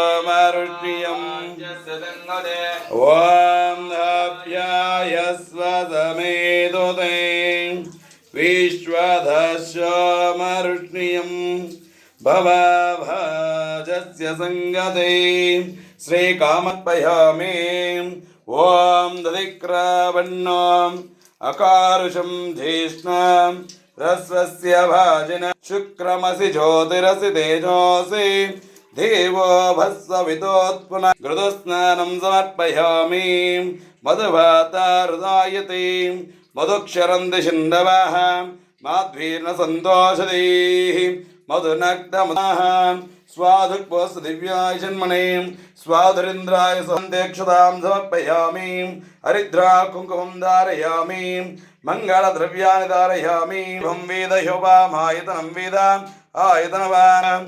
ॐ अभ्यायस्व समेदुते विश्वधस्वमरुष्यम् भवभाजस्य सङ्गते श्रीकामत्पयामे ॐ दधिक्रावण्णम् अकारुषं ज्येष्णां रस्वस्य भाजिन शुक्रमसि ज्योतिरसि तेजोऽसि देवो भस्ववितोत्पुनः घृतस्नानं समर्पयामि मधुभातारुदायते मधुक्षरन्ति शिण्डवः माध्वीर्न सन्तोषदीः मधुनक्तमः स्वाधुक्वस्तु दिव्याय जन्मने स्वाधुरिन्द्राय सन्देक्षतां समर्पयामि हरिद्रा कुङ्कुमं धारयामि मङ्गलद्रव्याणि धारयामि भं वेद ह्योपामायतनं वेद आयतनवान्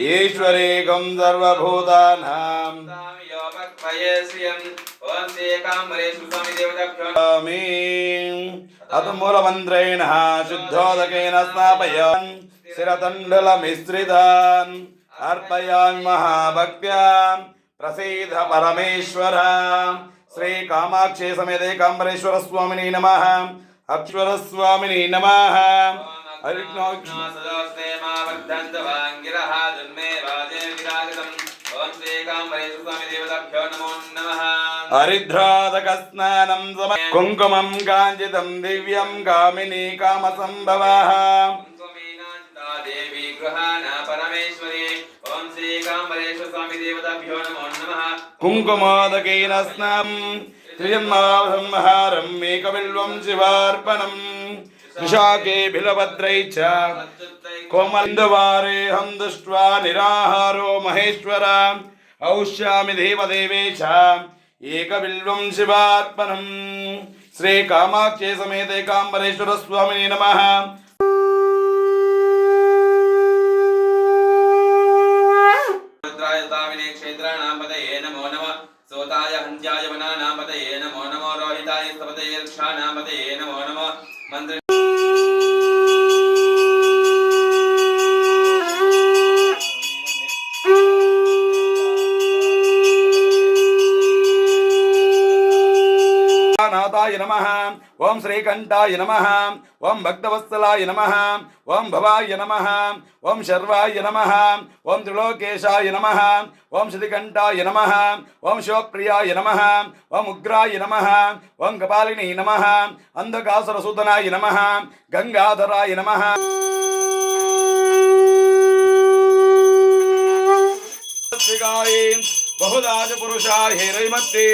ईश्वरेकं सर्वभूतानां। अतमूलमन्त्रेण शुद्धोदकेन स्नापयान् शिरतण्डुलमिश्रितान् अर्पयान् महाभक्त्या प्रसीद परमेश्वर श्रीकामाक्षी समेते काम्बरेश्वरस्वामिनि नमः। अक्षर स्वामिनी नमः। हरिज्ञो सदोस्ते मा वर्धन्त वाङ्गिरः जन्मे राजे विराजितम् ओम श्री कामरेश्वर स्वामी देवताभ्यो नमो नमः हरिद्रादकस्नानं सम कुङ्कुमं काञ्चितं दिव्यं कामिनी कामसम्भवः। देवी गृहाण परमेश्वरी। ओम श्री कामरेश्वर स्वामी देवताभ्यो नमो नमः। कुङ्कुमोदकेन स्नाम् त्रिजन्मासंहारम् एकबिल्वं शिवार्पणम् च कोमन्दवारेऽहं दृष्ट्वा निराहारो महेश्वर। औष्यामि देवदेवे च ఏకబిల్వం శివార్పణం శ్రీ కామాక్షే సమేత కాంబరేశ్వర స్వామిని నమ. సోతాయ హంత్యాయ వనానామతయే నమో నమో. రోహితాయ స్తపతయే క్షానామతయే నమో నమో. మంత్రి ஜெகநாதாய நம ஓம் ஸ்ரீகண்டாய நம ஓம் பக்தவத்சலாய நம ஓம் பவாய நம ஓம் சர்வாய நம ஓம் திரிலோகேஷாய நம ஓம் ஸ்ரீகண்டாய நம ஓம் சிவப்பிரியாய நம ஓம் உக்ராய நம ஓம் கபாலினி நம அந்தகாசுரசூதனாய நம கங்காதராய நம बहुदाज पुरुषा हेरैमत्ते